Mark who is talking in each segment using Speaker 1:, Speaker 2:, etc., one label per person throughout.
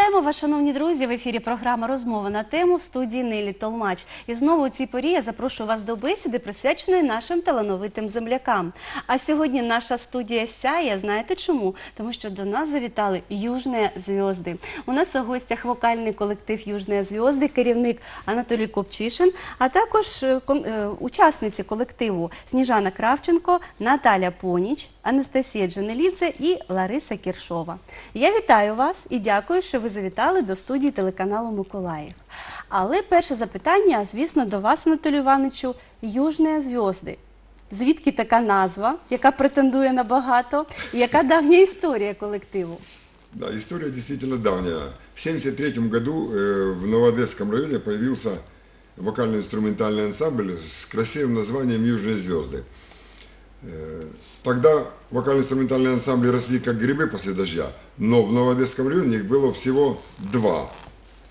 Speaker 1: Вітаємо вас, шановні друзі. В ефірі програма розмова на тему в студії Нелі Толмач. І знову у цій порі я запрошую вас до бесіди, присвяченої нашим талановитим землякам. А сьогодні наша студія сяє. Знаєте чому? Тому що до нас завітали Южні зв'язди. У нас у гостях вокальний колектив Южні зв'язди, керівник Анатолій Копчишин, а також е, е, учасниці колективу Сніжана Кравченко, Наталя Поніч, Анастасія Джанелідзе і Лариса Кіршова. Я вітаю вас і дякую, що ви завітали до студії телеканалу Миколаїв. Але перше запитання, звісно, до вас, Анатолію Івановичу, Южні зв'язди. Звідки така назва, яка претендує на багато, і яка давня історія колективу?
Speaker 2: Да, история действительно давняя. В 1973 году э, в Новоодесском районе появился вокально-инструментальный ансамбль с красивым названием «Южные звезды». Э, Тогда вокально-инструментальные ансамбли росли как грибы после дождя, но в Новоодесском районе их было всего два.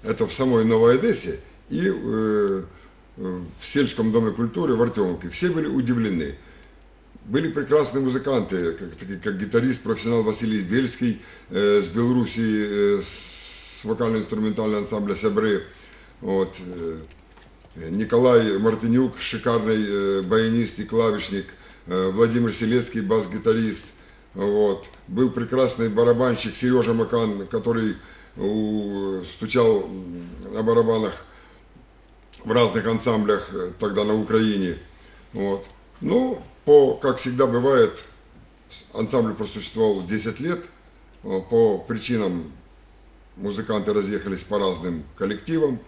Speaker 2: Это в самой Новой Одессе и э, в сельском доме культуры в Артемовке. Все были удивлены. Были прекрасные музыканты, как, такие, как гитарист, профессионал Василий Бельский э, с Белоруссии, э, с вокально-инструментального ансамбля «Сябры». Вот, э, Николай Мартынюк, шикарный э, баянист и клавишник, Владимир Селецкий, бас-гитарист. Вот. Был прекрасный барабанщик Сережа Макан, который стучал на барабанах в разных ансамблях э, тогда на Украине. Вот. Ну, по, как всегда бывает, ансамбль просуществовал 10 лет. Э, По причинам музыканты разъехались по разным коллективам.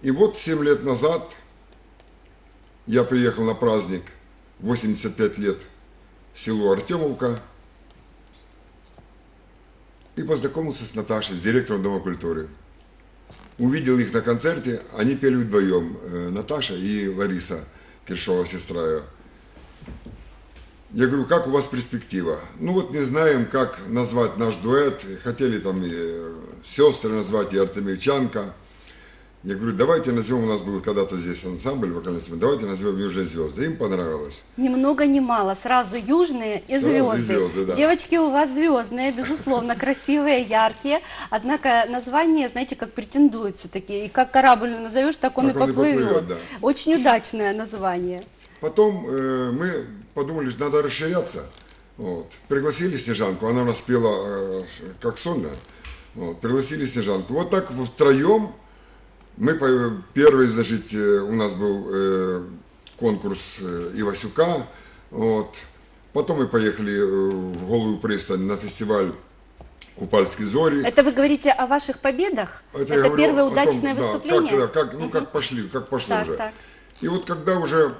Speaker 2: И вот 7 лет назад я приехал на праздник 85 лет в село Артемовка и познакомился с Наташей, с директором Дома культуры. Увидел их на концерте, они пели вдвоем, э, Наташа и Лариса Киршова, сестра ее. Я говорю, как у вас перспектива? Ну вот не знаем, как назвать наш дуэт. Хотели там и э, сестры назвать, и Артемьевчанка. Я говорю, давайте назовем, у нас был когда-то здесь ансамбль вокальный, инструмент, давайте назовем «Южные звезды». Им понравилось.
Speaker 1: Ни много ни мало, сразу южные и
Speaker 2: Сразу и
Speaker 1: звезды.
Speaker 2: звезды, да.
Speaker 1: Девочки у вас звездные, безусловно, красивые, яркие. Однако название, знаете, как претендует все-таки. И как корабль назовешь, так он
Speaker 2: Так
Speaker 1: и
Speaker 2: он и
Speaker 1: поплывет.
Speaker 2: да.
Speaker 1: Очень удачное название.
Speaker 2: Потом э, мы подумали, что надо расширяться. Вот. Пригласили Снежанку, она у нас пела э, как сольная. Вот. Пригласили Снежанку. Вот так втроем мы первый, значит, э, у нас был э, конкурс э, Ивасюка. Вот. Потом мы поехали в Голую пристань на фестиваль Купальские зори.
Speaker 1: Это вы говорите о ваших победах? Это,
Speaker 2: говорю
Speaker 1: первое
Speaker 2: о том,
Speaker 1: удачное
Speaker 2: да,
Speaker 1: выступление?
Speaker 2: Как, да, как, ну, как пошли, как пошло
Speaker 1: Так,
Speaker 2: уже.
Speaker 1: так.
Speaker 2: И вот когда уже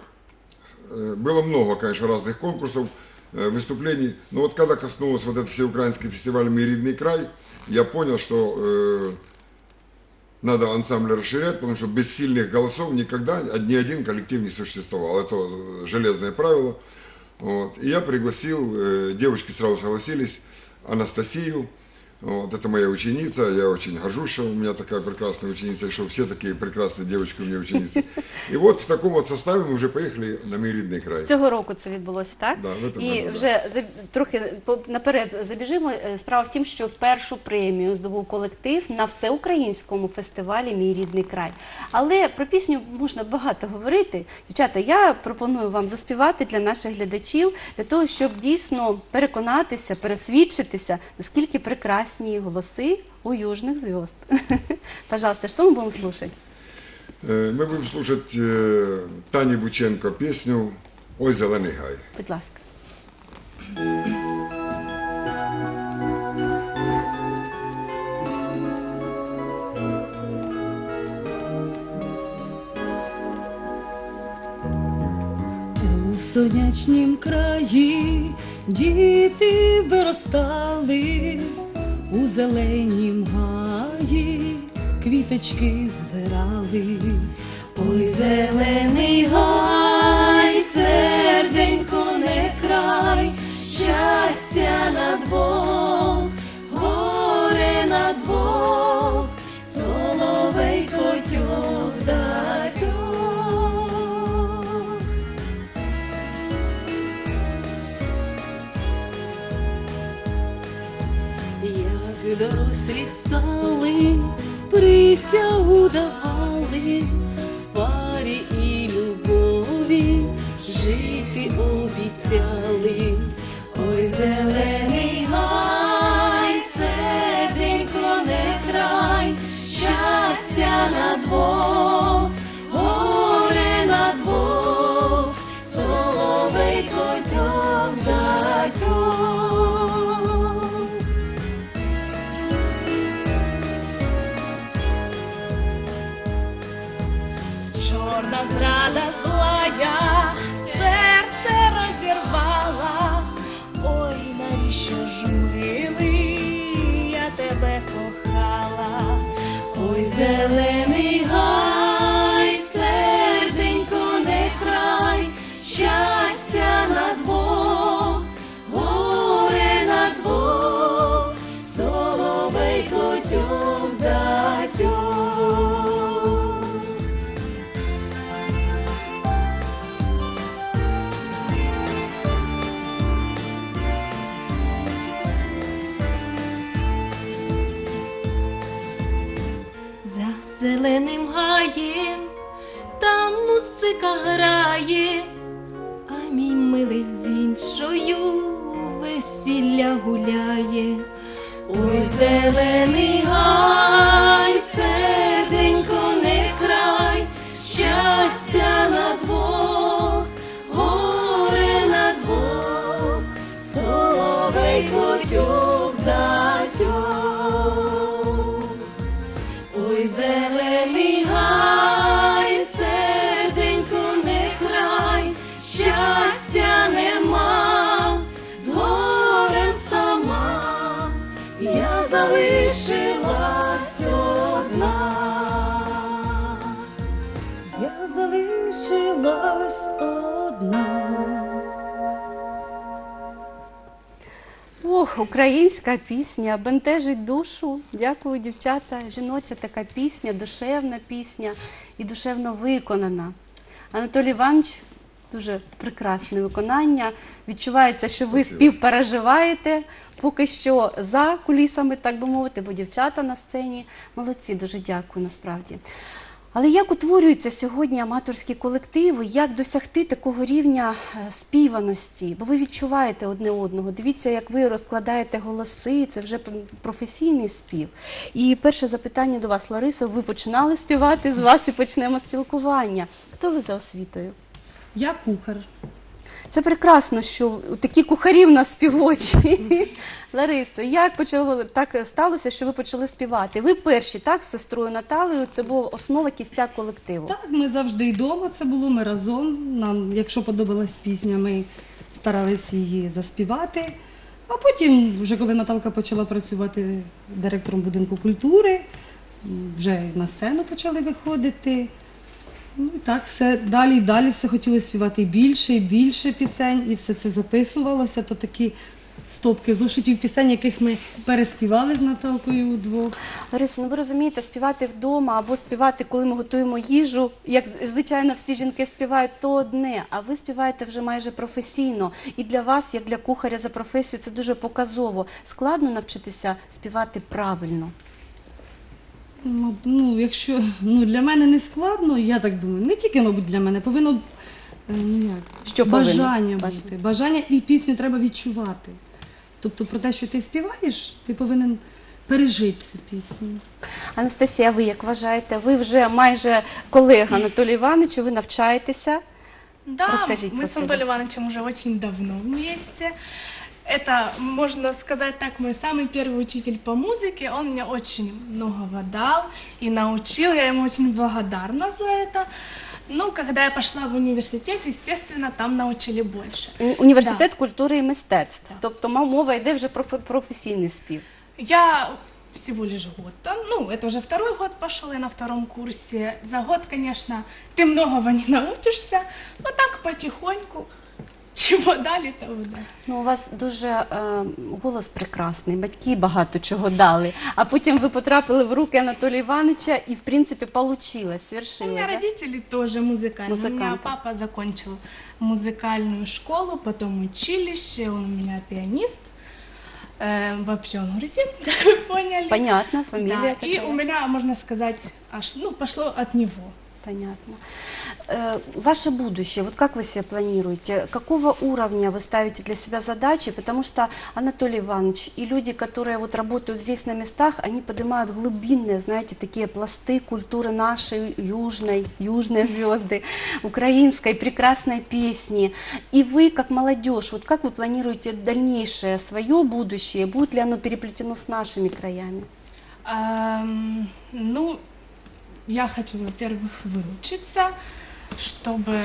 Speaker 2: было много, конечно, разных конкурсов, выступлений, но вот когда коснулось вот этот всеукраинский фестиваль «Мой рідний край», я понял, что э, надо ансамбль расширять, потому что без сильных голосов никогда ни один коллектив не существовал. Это железное правило. Вот. И я пригласил, э, девочки сразу согласились, Анастасию. Вот, это моя ученица, я очень горжусь, что у меня такая прекрасная ученица, и что все такие прекрасные девочки у меня ученицы. И вот в таком вот составе мы уже поехали на мой рідний край.
Speaker 1: Цього року це відбулося, так?
Speaker 2: Да, в этом
Speaker 1: І
Speaker 2: году, да.
Speaker 1: вже за- трохи по- наперед забіжимо. Е, Справа в тім, що першу премію здобув колектив на всеукраїнському фестивалі Мій рідний край. Але про пісню можна багато говорити. Дівчата, я пропоную вам заспівати для наших глядачів, для того, щоб дійсно переконатися, пересвідчитися, наскільки прекрасні голоси у южних зв'язд. Пожалуйста, що ми будемо слухати?
Speaker 2: Э, Мы будем слушать э, Тани Бученко песню «Ой, зелений гай».
Speaker 1: Будь ласка.
Speaker 3: У сонячнім краї діти виростали, у зеленім гаї квіточки збирали. Ой, зелений гай, серденько не край, щастя на двох, горе на двох, Як дорослі Чорна зрада злая, серце розірвала. Ой, навіщо ж милий, я тебе кохала. Ой, зелений весілля гуляє. Ой, зелений гай,
Speaker 1: українська пісня бентежить душу. Дякую, дівчата. Жіноча така пісня, душевна пісня і душевно виконана. Анатолій Іванович, дуже прекрасне виконання. Відчувається, що ви співпереживаєте поки що за кулісами, так би мовити, бо дівчата на сцені. Молодці, дуже дякую насправді. Але як утворюються сьогодні аматорські колективи, як досягти такого рівня е, співаності? Бо ви відчуваєте одне одного. Дивіться, як ви розкладаєте голоси, це вже професійний спів. І перше запитання до вас, Ларисо, ви починали співати з вас і почнемо спілкування. Хто ви за освітою?
Speaker 3: Я кухар.
Speaker 1: Це прекрасно, що такі кухарі в нас співочі. Ларисо, як почало так сталося, що ви почали співати? Ви перші, так, з сестрою Наталею, це була основа кістяк колективу.
Speaker 3: Так, ми завжди вдома це було, ми разом. Нам, якщо подобалась пісня, ми старались її заспівати. А потім, вже коли Наталка почала працювати директором будинку культури, вже на сцену почали виходити. Ну і так, все далі і далі все хотіли співати більше, і більше пісень, і все це записувалося. То такі стопки зошитів пісень, яких ми переспівали з Наталкою удвох.
Speaker 1: Ларисо, ну ви розумієте, співати вдома або співати, коли ми готуємо їжу, як звичайно всі жінки співають, то одне. А ви співаєте вже майже професійно. І для вас, як для кухаря за професію, це дуже показово. Складно навчитися співати правильно.
Speaker 3: Ну, ну, якщо ну, для мене не складно, я так думаю, не тільки, мабуть, для мене, повинно е, ну, як,
Speaker 1: Що повинно?
Speaker 3: бажання
Speaker 1: Бажання.
Speaker 3: бути. Бажання і пісню треба відчувати. Тобто про те, що ти співаєш, ти повинен пережити цю пісню.
Speaker 1: Анастасія, ви як вважаєте? Ви вже майже колега Анатолія Івановича, ви навчаєтеся.
Speaker 4: Да,
Speaker 1: Расскажите
Speaker 4: мы
Speaker 1: про
Speaker 4: с
Speaker 1: себя.
Speaker 4: Анатолием Ивановичем уже очень давно вместе. Это, можно сказать так, мой самый первый учитель по музыке. Он мне очень многого дал и научил. Я ему очень благодарна за это. Ну, когда я пошла в университет, естественно, там научили больше.
Speaker 1: У- Університет культури і мистецтв. Тобто ма- мова йде вже про фе- професійний спів.
Speaker 4: Я всего лишь год там, ну, это уже второй год пошел, я на втором курсе. За год, конечно, ты многого не научишься, но так потихоньку, чего дали, того дали.
Speaker 1: Ну, у вас дуже е, голос прекрасний, батьки багато чого дали. А потім ви потрапили в руки Анатолія Івановича і, в принципі, получилось,
Speaker 4: У
Speaker 1: свершилось.
Speaker 4: меня
Speaker 1: да?
Speaker 4: родители тоже музыкальные. У меня
Speaker 1: Музыканты.
Speaker 4: папа закончил музыкальную школу, потом училище, он у меня пианист. Э, вообще он грузин, как вы поняли.
Speaker 1: Понятно, фамилия
Speaker 4: Да, и
Speaker 1: такая.
Speaker 4: у меня, можно сказать, аж, ну, пошло от него.
Speaker 1: Понятно. Э, Ваше будущее, вот как вы себе планируете? Какого уровня вы ставите для себя задачи? Потому что Анатолий Иванович и люди, которые вот работают здесь на местах, они поднимают глубинные, знаете, такие пласты культуры нашей южной, южной звезды, украинской прекрасной песни. И вы, как молодежь, вот как вы планируете дальнейшее свое будущее? Будет ли оно переплетено с нашими краями?
Speaker 4: Ам, ну, я хочу, во-первых, выучиться, чтобы,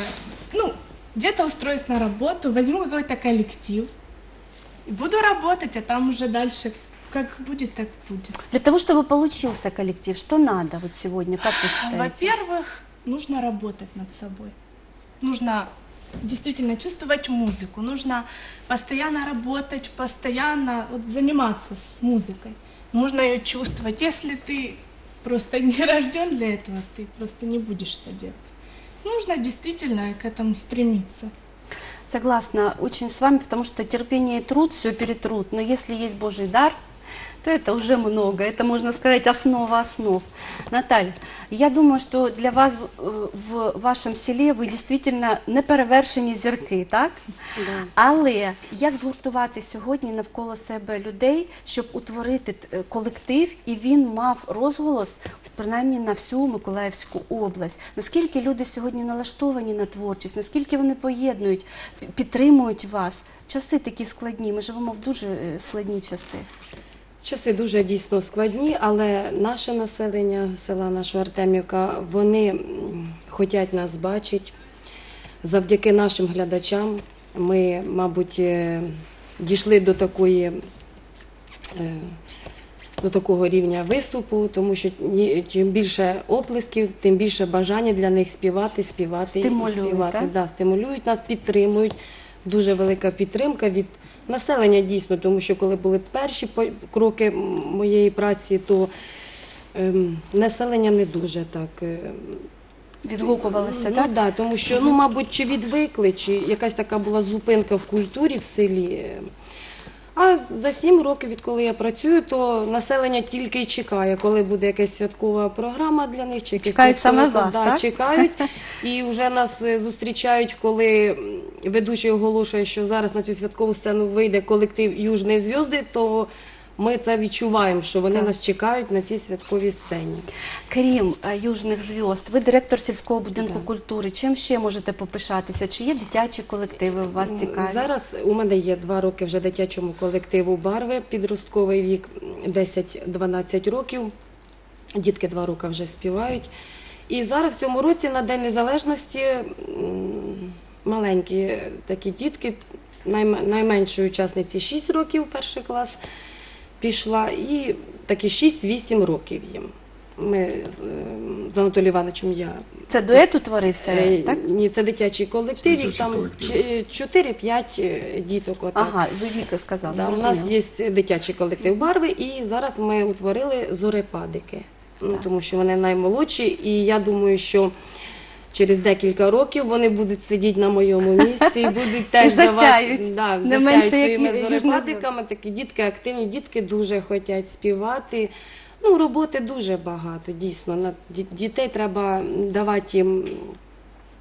Speaker 4: ну, где-то устроиться на работу, возьму какой-то коллектив, и буду работать, а там уже дальше как будет, так будет.
Speaker 1: Для того, чтобы получился коллектив, что надо вот сегодня, как вы считаете?
Speaker 4: Во-первых, нужно работать над собой. Нужно действительно чувствовать музыку. Нужно постоянно работать, постоянно вот, заниматься с музыкой. Нужно ее чувствовать. Если ты просто не рожден для этого, ты просто не будешь это делать. Нужно действительно к этому стремиться.
Speaker 1: Согласна очень с вами, потому что терпение и труд все перетрут. Но если есть Божий дар, то это уже много. Это, можно сказать, основа основ. Наталь, я думаю, що для вас е, в вашому селі ви дійсно неперевершені зірки, так? Але як згуртувати сьогодні навколо себе людей, щоб утворити е, колектив, і він мав розголос принаймні на всю Миколаївську область? Наскільки люди сьогодні налаштовані на творчість, наскільки вони поєднують, підтримують вас? Часи такі складні. Ми живемо в дуже е, складні часи.
Speaker 5: Часи дуже дійсно складні, але наше населення села нашого Артемівка, вони м, хотять нас бачити. Завдяки нашим глядачам ми, мабуть, е, дійшли до такої. е, До такого рівня виступу, тому що чим більше оплесків, тим більше бажання для них співати, співати
Speaker 1: Стимулюють,
Speaker 5: і співати.
Speaker 1: так?
Speaker 5: Да, стимулюють нас, підтримують. Дуже велика підтримка від населення дійсно, тому що коли були перші кроки моєї праці, то ем, населення не дуже так. е,
Speaker 1: Відгукувалися,
Speaker 5: ну,
Speaker 1: так?
Speaker 5: да, тому що, ну, мабуть, чи відвикли, чи якась така була зупинка в культурі в селі. А за сім років, відколи я працюю, то населення тільки й чекає, коли буде якась святкова програма для них, чи якесь
Speaker 1: Чекають
Speaker 5: святкове-
Speaker 1: саме вас,
Speaker 5: да,
Speaker 1: так?
Speaker 5: чекають. І вже нас е, зустрічають, коли ведучий оголошує, що зараз на цю святкову сцену вийде колектив Южні зв'язди, то ми це відчуваємо, що вони
Speaker 1: Так.
Speaker 5: нас чекають на цій святковій сцені.
Speaker 1: Крім е, южних зв'язд, ви директор сільського будинку культури. Чим ще можете попишатися? Чи є дитячі колективи у вас цікаві?
Speaker 5: Зараз у мене є два роки вже дитячому колективу барви, підростковий вік 10-12 років. Дітки два роки вже співають. І зараз в цьому році на День Незалежності м, маленькі такі дітки, найм- найменшої учасниці 6 років, перший клас пішла, і такі 6-8 років їм. Ми е, з Анатолієм Івановичем я
Speaker 1: Це дует утворився,
Speaker 5: Е,
Speaker 1: так?
Speaker 5: Ні, це дитячий колектив, їх там
Speaker 2: колектив.
Speaker 5: 4-5 е, діток. Отак.
Speaker 1: Ага, ви Віка сказали.
Speaker 5: Да, у нас є дитячий колектив барви, і зараз ми утворили зорепадики, ну, тому що вони наймолодші, і я думаю, що через декілька років вони будуть сидіти на моєму місці і будуть теж
Speaker 1: засяють.
Speaker 5: давати да,
Speaker 1: Не
Speaker 5: засяють
Speaker 1: як
Speaker 5: своїми
Speaker 1: Южна.
Speaker 5: Такі дітки активні, дітки дуже хочуть співати. Ну, роботи дуже багато, дійсно. На ді- дітей треба давати їм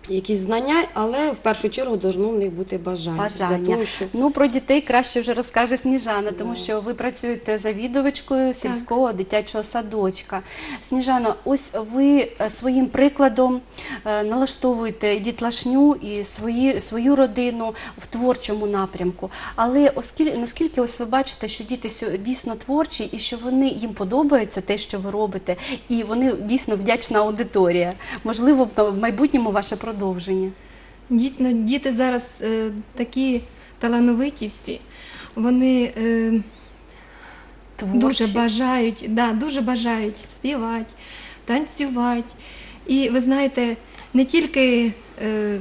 Speaker 5: якісь знання, але в першу чергу должно в них бути бажання.
Speaker 1: Бажання.
Speaker 5: Для того, щоб...
Speaker 1: Ну про дітей краще вже розкаже Сніжана, тому що ви працюєте завідувачкою сільського дитячого садочка. Сніжана, ось ви е, своїм прикладом е, налаштовуєте дітлашню і свої, свою родину в творчому напрямку. Але оскільки наскільки ось ви бачите, що діти дійсно творчі і що вони їм подобається те, що ви робите, і вони дійсно вдячна аудиторія. Можливо, в майбутньому ваше продовження.
Speaker 6: Дійсно, діти зараз е, такі талановиті всі. Вони е,
Speaker 1: Творчі.
Speaker 6: дуже бажають, да, дуже бажають співати, танцювати. І ви знаєте, не тільки е,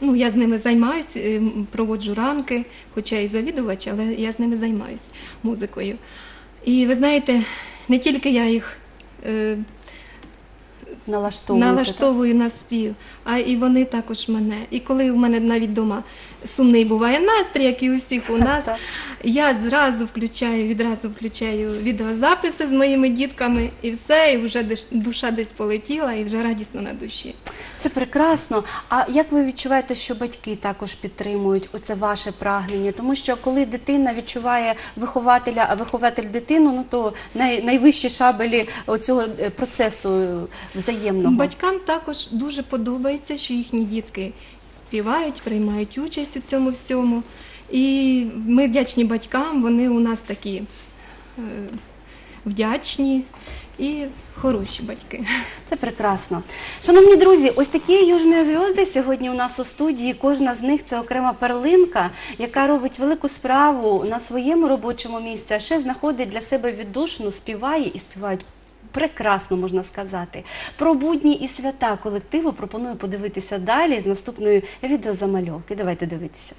Speaker 6: ну, я з ними займаюся, проводжу ранки, хоча і завідувач, але я з ними займаюся музикою. І ви знаєте, не тільки я їх е,
Speaker 1: Налаштовуєте.
Speaker 6: налаштовую на спів, а і вони також мене. І коли в мене навіть вдома сумний буває настрій, як і у всіх у нас, я зразу включаю, відразу включаю відеозаписи з моїми дітками, і все, і вже душа десь полетіла, і вже радісно на душі.
Speaker 1: Це прекрасно. А як ви відчуваєте, що батьки також підтримують оце ваше прагнення? Тому що коли дитина відчуває вихователя, а вихователь дитину, ну то най, найвищі шабелі цього процесу взаємного.
Speaker 6: Батькам також дуже подобається, що їхні дітки співають, приймають участь у цьому всьому. І ми вдячні батькам, вони у нас такі е, вдячні і хороші батьки.
Speaker 1: Це прекрасно. Шановні друзі, ось такі южні зв'язки сьогодні у нас у студії. Кожна з них це окрема перлинка, яка робить велику справу на своєму робочому місці, а ще знаходить для себе віддушину, співає і співають. Прекрасно можна сказати. Про будні і свята колективу пропоную подивитися далі з наступної відеозамальовки. Давайте дивитися.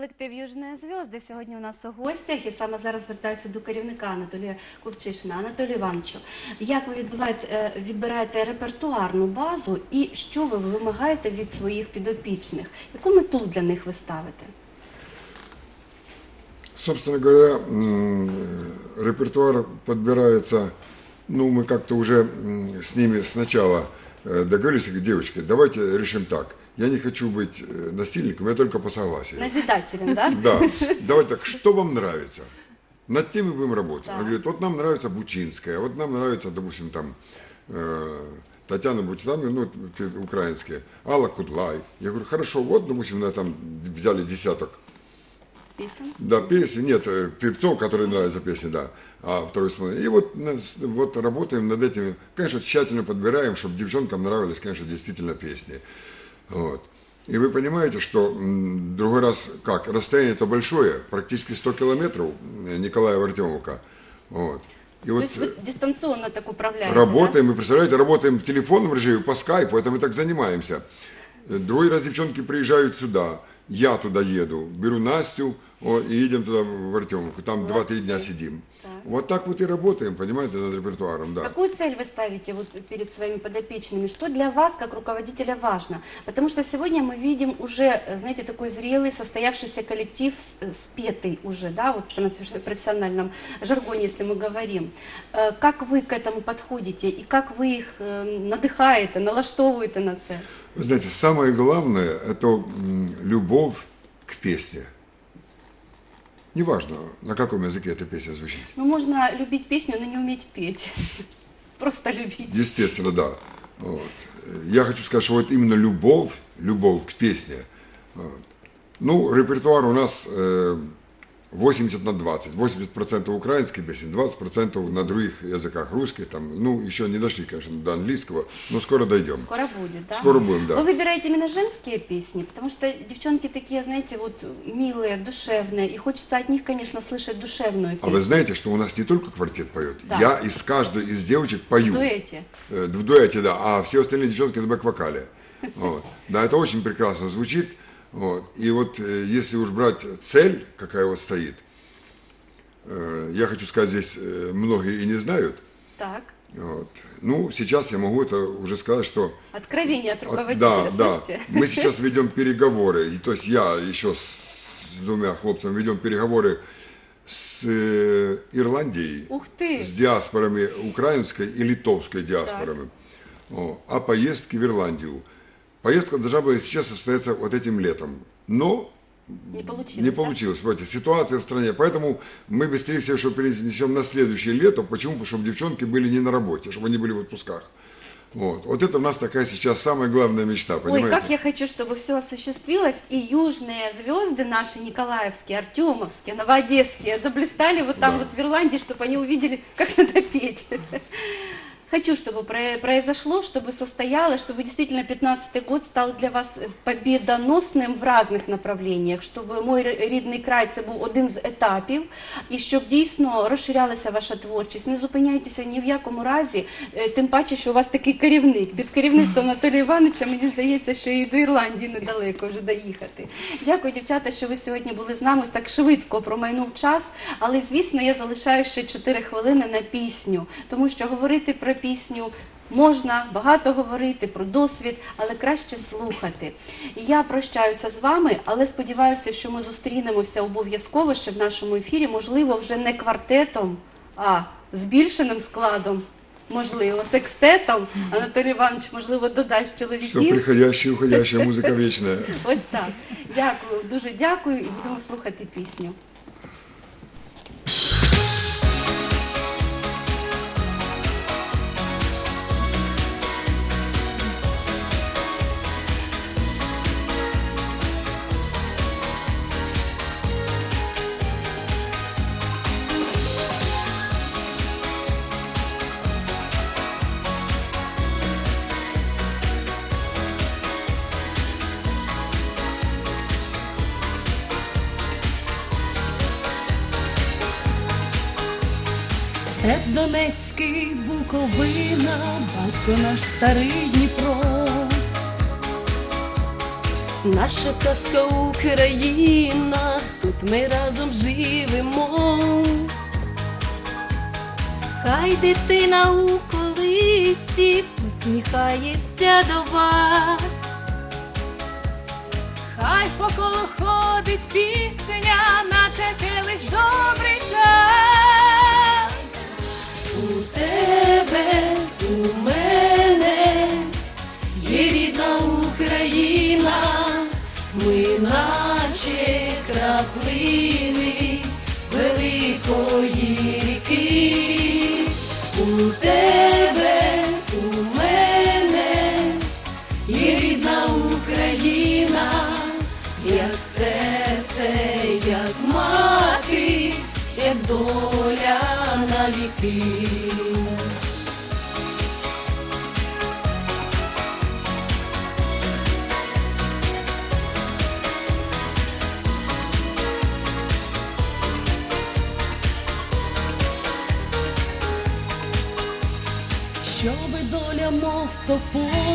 Speaker 1: Колектив Южної зв'язки сьогодні у нас у гостях, і саме зараз звертаюся до керівника Анатолія Купчишина. Анатолій Івановичу, як ви відбуваєте, е, відбираєте репертуарну базу і що ви вимагаєте від своїх підопічних? Яку мету для них ви ставите?
Speaker 2: Собственно говоря, репертуар подбирается, ну, мы как-то уже с ними сначала э, договорились, говорю, девочки, давайте решим так. Я не хочу быть э, насильником, я только по согласию.
Speaker 1: Назидателем, да?
Speaker 2: Да, давайте так, что вам нравится? Над тем и будем работать.
Speaker 1: Так.
Speaker 2: Она говорит, вот нам нравится Бучинская, вот нам нравится, допустим, там э, Татьяна Бучинская, ну, украинская, Алла Кудлай. Я говорю, хорошо, вот, допустим, на там взяли десяток
Speaker 1: Пісень?
Speaker 2: да, песни, нет, э, певцов, которые нравятся песни, да, а второй смотрит. И вот, вот работаем над этими, конечно, тщательно подбираем, чтобы девчонкам нравились, конечно, действительно песни. Вот. И вы понимаете, что другой раз, как, расстояние-то большое, практически 100 километров э, Николаева Артемовка. Вот. И вот
Speaker 1: Тобто ви дистанційно так управляєте?
Speaker 2: работаем, вы представляете, работаем в телефонном режиме, по скайпу, это мы так занимаемся. Э, Другой раз девчонки приезжают сюда, я туда еду, беру Настю о, и едем туда в Артемовку, там 2-3 дня сидим. Вот так вот и работаем, понимаете, над репертуаром, да.
Speaker 1: Какую цель вы ставите вот перед своими подопечными? Что для вас, как руководителя, важно? Потому что сегодня мы видим уже, э, знаете, такой зрелый, состоявшийся коллектив, с- спетый уже, да, вот на профессиональном жаргоне, если мы говорим. Э, Как вы к этому подходите и как вы их э, надыхаете, налаштовываете на це?
Speaker 2: Вы знаете, самое главное – это любовь к песне. Неважно, на каком языке эта песня звучит.
Speaker 1: Ну, можно любить песню, но не уметь петь. просто любить.
Speaker 2: Естественно, да. Вот. Я хочу сказать, что вот именно любовь, любовь к песне. вот. Ну, репертуар у нас э, 80 на 20. 80% украинской песни, 20% на других языках. Русской, там, ну, еще не дошли, конечно, до английского, но скоро дойдем.
Speaker 1: Скоро будет, да?
Speaker 2: Скоро будем, да.
Speaker 1: Вы выбираете именно женские песни, потому что девчонки такие, знаете, вот милые, душевные, и хочется от них, конечно, слышать душевную
Speaker 2: А
Speaker 1: песню.
Speaker 2: вы знаете, что у нас не только квартет поет,
Speaker 1: Да.
Speaker 2: я из каждой из девочек пою.
Speaker 1: В дуэте.
Speaker 2: Э, В дуэте, да, а все остальные девчонки на бэк-вокале. Вот. Да, это очень прекрасно звучит. Вот. И вот э, если уж брать цель, какая вот стоит, э, я хочу сказать, здесь э, многие и не знают.
Speaker 1: Так.
Speaker 2: Вот. Ну, сейчас я могу это уже сказать, что
Speaker 1: Откровение от
Speaker 2: от-
Speaker 1: руководителя,
Speaker 2: да, да.
Speaker 1: слышите?
Speaker 2: Мы сейчас ведем переговоры, и, то есть я еще с двумя хлопцами ведем переговоры с э, Ирландией,
Speaker 1: Ух ты!
Speaker 2: с диаспорами украинской и литовской диаспорами о, о поездке в Ирландию. Поездка должна была сейчас состояться вот этим летом, но
Speaker 1: Не получилось,
Speaker 2: не
Speaker 1: да?
Speaker 2: получилось. Понимаете, ситуация в стране. Поэтому мы быстрее всего что перенесем на следующее лето. Почему? Потому что девчонки были не на работе, чтобы они были в отпусках. Вот. вот это у нас такая сейчас самая главная мечта,
Speaker 1: Ой,
Speaker 2: понимаете?
Speaker 1: как я хочу, чтобы все осуществилось, и южные звезды наши, Николаевские, Артемовские, Новоодесские, заблистали вот там
Speaker 2: Да.
Speaker 1: вот в Ирландии, чтобы они увидели, как надо петь. Хочу, чтобы про- произошло, чтобы состоялось, чтобы действительно 15 год стал для вас победоносным в разних направленнях, щоб мой ри- рідний край це був один з етапів, і щоб дійсно розширялася ваша творчість. Не зупиняйтеся ні в якому разі, е, тим паче, що у вас такий керівник. Під керівництвом Анатолія Івановича мені здається, що і до Ірландії недалеко вже доїхати. Дякую, дівчата, що ви сьогодні були з нами. Ось так швидко промайнув час. Але звісно, я залишаю ще 4 хвилини на пісню, тому що говорити про пісню. Можна багато говорити про досвід, але краще слухати. Я прощаюся з вами, але сподіваюся, що ми зустрінемося обов'язково ще в нашому ефірі, можливо, вже не квартетом, а збільшеним складом, можливо, секстетом. Анатолій Іванович, можливо, додасть
Speaker 2: Все
Speaker 1: чоловіків.
Speaker 2: приходящее и уходящее, музыка вечная.
Speaker 1: Ось так. Дякую, дуже дякую, і будемо слухати пісню.
Speaker 3: Донецький, Буковина, батько наш старий Дніпро.
Speaker 5: Наша казка Україна, тут ми разом живемо.
Speaker 6: Хай дитина у колисці посміхається до вас.
Speaker 4: Хай по колу ходить пісня, наче келих добрий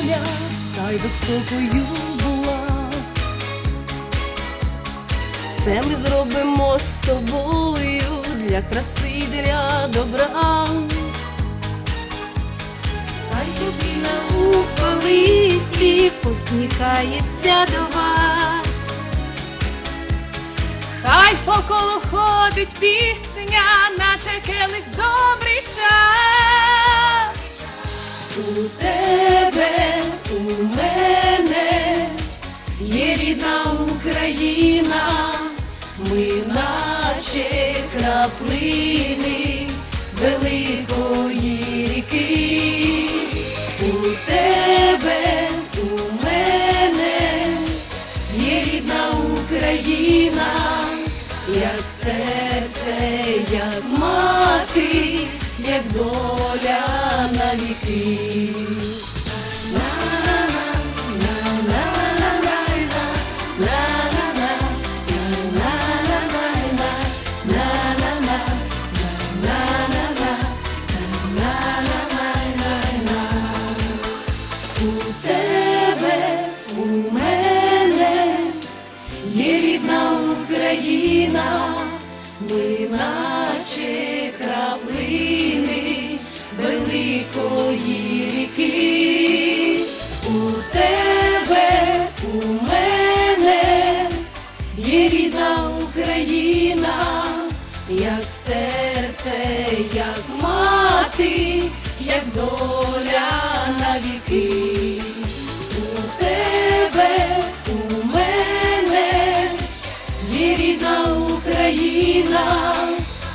Speaker 3: тополя, та й високою була.
Speaker 5: Все ми зробимо з тобою для краси, й для добра.
Speaker 6: Хай дитина у колисці посміхається до вас.
Speaker 4: Хай по колу ходить пісня, наче келих добрий час.
Speaker 5: У тебе, у мене є рідна Україна, ми наче краплини великої ріки,
Speaker 3: у тебе, у мене є рідна Україна, як серце, як мати, як дом. Україна,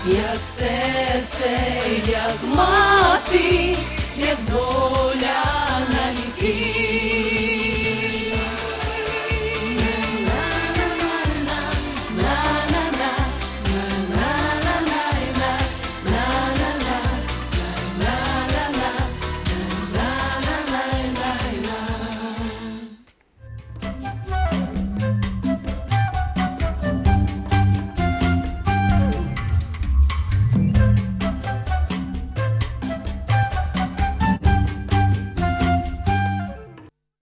Speaker 3: як серце, як мати, як доля